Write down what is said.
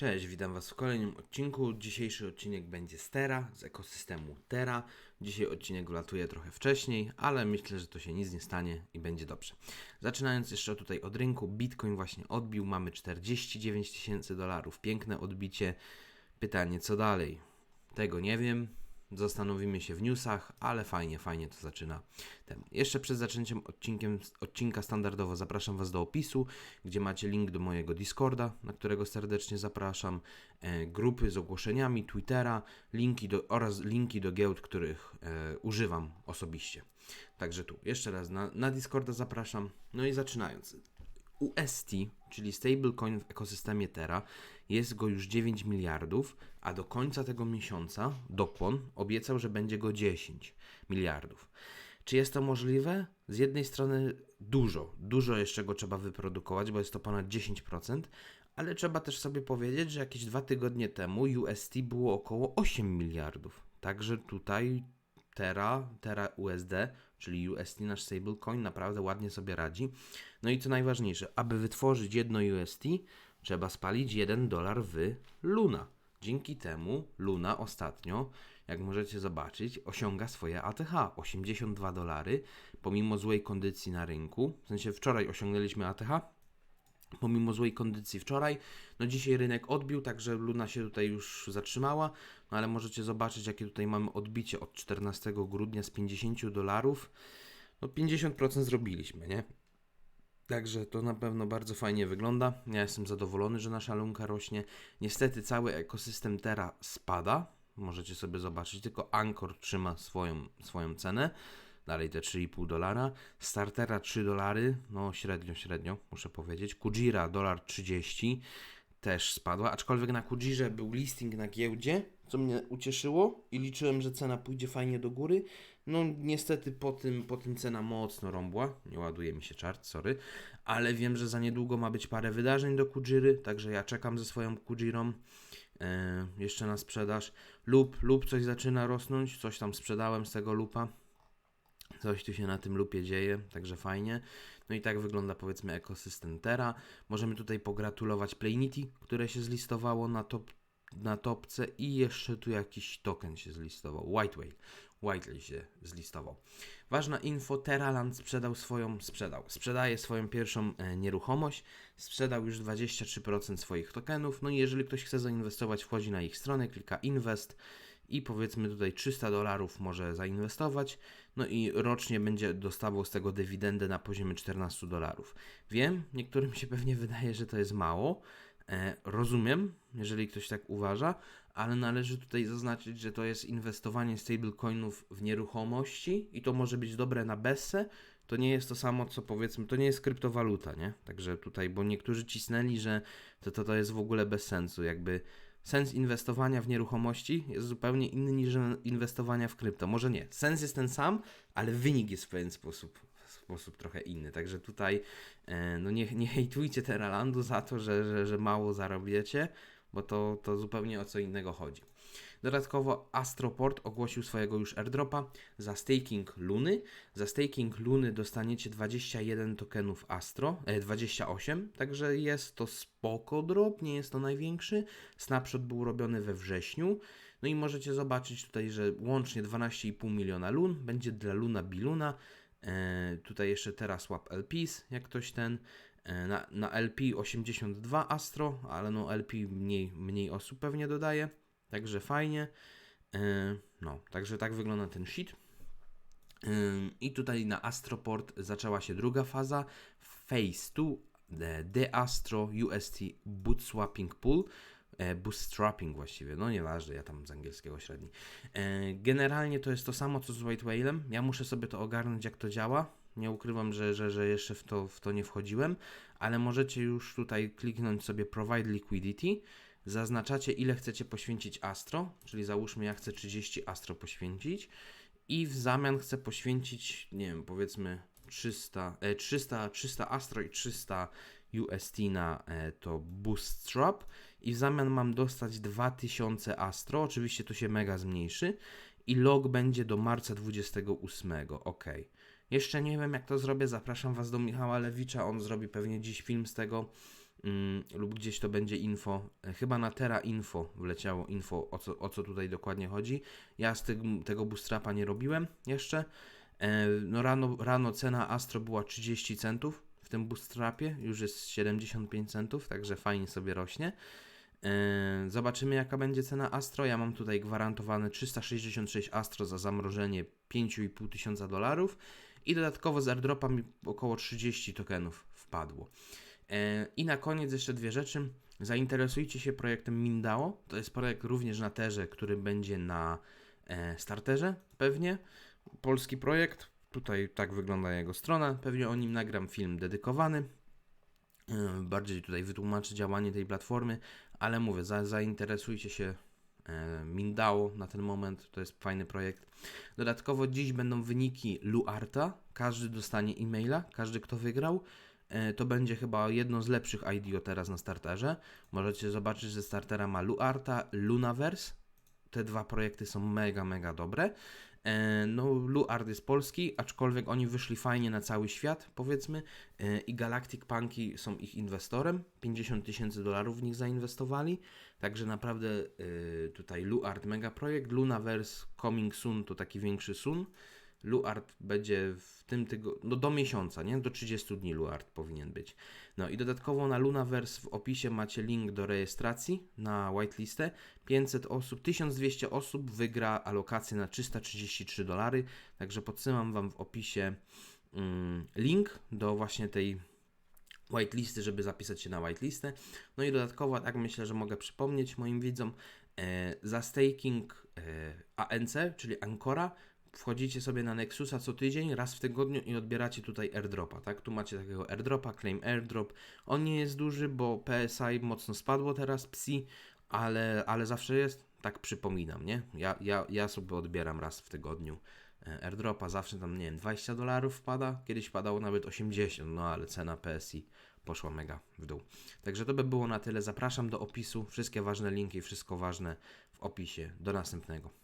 Cześć, witam Was w kolejnym odcinku. Dzisiejszy odcinek będzie z Terra, z ekosystemu Terra. Dzisiaj odcinek latuje trochę wcześniej, ale myślę, że to się nic nie stanie i będzie dobrze. Zaczynając jeszcze tutaj od rynku, Bitcoin właśnie odbił, mamy 49 tysięcy dolarów. Piękne odbicie. Pytanie, co dalej? Tego nie wiem. Zastanowimy się w newsach, ale fajnie, fajnie to zaczyna. Ten. Jeszcze przed zaczęciem odcinkiem, odcinka standardowo zapraszam Was do opisu, gdzie macie link do mojego Discorda, na którego serdecznie zapraszam, e, grupy z ogłoszeniami, Twittera, linki do, oraz linki do giełd, których e, używam osobiście. Także tu jeszcze raz na, na Discorda zapraszam. No i zaczynając. UST, czyli stablecoin w ekosystemie Terra, jest go już 9 miliardów, a do końca tego miesiąca Dokłon obiecał, że będzie go 10 miliardów. Czy jest to możliwe? Z jednej strony dużo, dużo jeszcze go trzeba wyprodukować, bo jest to ponad 10%, ale trzeba też sobie powiedzieć, że jakieś dwa tygodnie temu UST było około 8 miliardów. Także tutaj Terra, Terra USD, czyli UST, nasz stablecoin, naprawdę ładnie sobie radzi. No i co najważniejsze, aby wytworzyć jedno UST, trzeba spalić 1 dolar w Luna. Dzięki temu Luna ostatnio, jak możecie zobaczyć, osiąga swoje ATH 82 dolary, pomimo złej kondycji na rynku. W sensie wczoraj osiągnęliśmy ATH, pomimo złej kondycji wczoraj. No dzisiaj rynek odbił, także Luna się tutaj już zatrzymała, no ale możecie zobaczyć, jakie tutaj mamy odbicie od 14 grudnia z 50 dolarów. No 50% zrobiliśmy, nie? Także to na pewno bardzo fajnie wygląda. Ja jestem zadowolony, że nasza lunka rośnie. Niestety cały ekosystem Terra spada. Możecie sobie zobaczyć, tylko Anchor trzyma swoją, swoją cenę dalej te 3,5 dolara. Startera 3 dolary, no średnio, średnio, muszę powiedzieć. Kujira dolar 30 też spadła, aczkolwiek na Kujirze był listing na giełdzie, co mnie ucieszyło i liczyłem, że cena pójdzie fajnie do góry. No niestety po tym, po tym cena mocno rąbła, nie ładuje mi się czart, sorry, ale wiem, że za niedługo ma być parę wydarzeń do Kujiry, także ja czekam ze swoją Kujirą e, jeszcze na sprzedaż. Lub, lub coś zaczyna rosnąć, coś tam sprzedałem z tego lupa, Coś tu się na tym lupie dzieje, także fajnie. No i tak wygląda powiedzmy ekosystem Terra. Możemy tutaj pogratulować Playnity, które się zlistowało na, top, na topce i jeszcze tu jakiś token się zlistował. White Whale. White Whale się zlistował. Ważna info, Terraland sprzedał swoją, sprzedał, sprzedaje swoją pierwszą e, nieruchomość. Sprzedał już 23% swoich tokenów. No i jeżeli ktoś chce zainwestować, wchodzi na ich stronę, klika Invest i powiedzmy tutaj 300 dolarów może zainwestować, no i rocznie będzie dostawał z tego dywidendę na poziomie 14 dolarów. Wiem, niektórym się pewnie wydaje, że to jest mało. E, rozumiem, jeżeli ktoś tak uważa, ale należy tutaj zaznaczyć, że to jest inwestowanie stablecoinów w nieruchomości i to może być dobre na Besse. To nie jest to samo, co powiedzmy, to nie jest kryptowaluta, nie? Także tutaj, bo niektórzy cisnęli, że to, to, to jest w ogóle bez sensu, jakby sens inwestowania w nieruchomości jest zupełnie inny niż inwestowania w krypto. Może nie, sens jest ten sam, ale wynik jest w pewien sposób, w sposób trochę inny. Także tutaj e, no nie, nie hejtujcie Terralandu za to, że, że, że mało zarobiecie, bo to, to zupełnie o co innego chodzi. Dodatkowo Astroport ogłosił swojego już airdropa za staking Luny. Za staking Luny dostaniecie 21 tokenów Astro, e, 28, także jest to spoko drop, nie jest to największy. Snapshot był robiony we wrześniu. No i możecie zobaczyć tutaj, że łącznie 12,5 miliona lun będzie dla Luna Biluna. E, tutaj jeszcze teraz łap LPs, jak ktoś ten. E, na, na LP 82 Astro, ale no LP mniej, mniej osób pewnie dodaje. Także fajnie. E, no, także tak wygląda ten sheet. E, I tutaj na Astroport zaczęła się druga faza. Phase 2 The Astro UST Bootswapping Pool. E, bootstrapping właściwie, no nieważne, ja tam z angielskiego średni. Generalnie to jest to samo co z White Whale'em. Ja muszę sobie to ogarnąć, jak to działa. Nie ukrywam, że, że, że jeszcze w to, w to nie wchodziłem, ale możecie już tutaj kliknąć sobie Provide Liquidity zaznaczacie ile chcecie poświęcić astro, czyli załóżmy ja chcę 30 astro poświęcić i w zamian chcę poświęcić, nie wiem, powiedzmy 300, e, 300, 300 astro i 300 UST na e, to bootstrap i w zamian mam dostać 2000 astro, oczywiście to się mega zmniejszy i log będzie do marca 28, ok. Jeszcze nie wiem jak to zrobię, zapraszam Was do Michała Lewicza, on zrobi pewnie dziś film z tego, mm, lub gdzieś to będzie info, e, chyba na Terra Info wleciało info, o co, o co tutaj dokładnie chodzi. Ja z tego, tego bootstrapa nie robiłem jeszcze. E, No rano, rano cena Astro była 30 centów w tym bootstrapie, już jest 75 centów, także fajnie sobie rośnie. E, Zobaczymy jaka będzie cena Astro. Ja mam tutaj gwarantowane 366 Astro za zamrożenie 5,5 tysiąca dolarów i dodatkowo z airdropa mi około 30 tokenów wpadło. E, I na koniec jeszcze dwie rzeczy. Zainteresujcie się projektem Mindao. To jest projekt również na Terze, który będzie na e, starterze pewnie. Polski projekt. Tutaj tak wygląda jego strona. Pewnie o nim nagram film dedykowany. E, Bardziej tutaj wytłumaczę działanie tej platformy, ale mówię, za, zainteresujcie się Mindao na ten moment. To jest fajny projekt. Dodatkowo dziś będą wyniki Luarta. Każdy dostanie e-maila, każdy kto wygrał. E, To będzie chyba jedno z lepszych IDO teraz na starterze. Możecie zobaczyć, że startera ma Luarta, Lunaverse. Te dwa projekty są mega, mega dobre. E, No, Luart jest polski, aczkolwiek oni wyszli fajnie na cały świat, powiedzmy, e, i Galactic Punky są ich inwestorem. 50 tysięcy dolarów w nich zainwestowali. Także naprawdę tutaj Luart mega projekt. Lunaverse Coming Soon to taki większy sun. Luart będzie w tym tygodniu, no do miesiąca, nie? Do 30 dni Luart powinien być. No i dodatkowo na Lunaverse w opisie macie link do rejestracji na whitelistę. 500 osób, 1200 osób wygra alokację na 333 dolary. Także podsyłam Wam w opisie mm, link do właśnie tej whitelisty, żeby zapisać się na whitelistę. No i dodatkowo, tak myślę, że mogę przypomnieć moim widzom, e, za staking e, ANC, czyli Ancora, wchodzicie sobie na Nexusa co tydzień, raz w tygodniu i odbieracie tutaj airdropa, tak? Tu macie takiego airdropa, claim airdrop. On nie jest duży, bo PSI mocno spadło teraz, psi, ale, ale zawsze jest, tak przypominam, nie? Ja, ja, ja sobie odbieram raz w tygodniu e, airdropa, zawsze tam, nie wiem, 20 dolarów wpada, kiedyś padało nawet 80, no ale cena PSI poszła mega w dół. Także to by było na tyle. Zapraszam do opisu. Wszystkie ważne linki, wszystko ważne w opisie. Do następnego.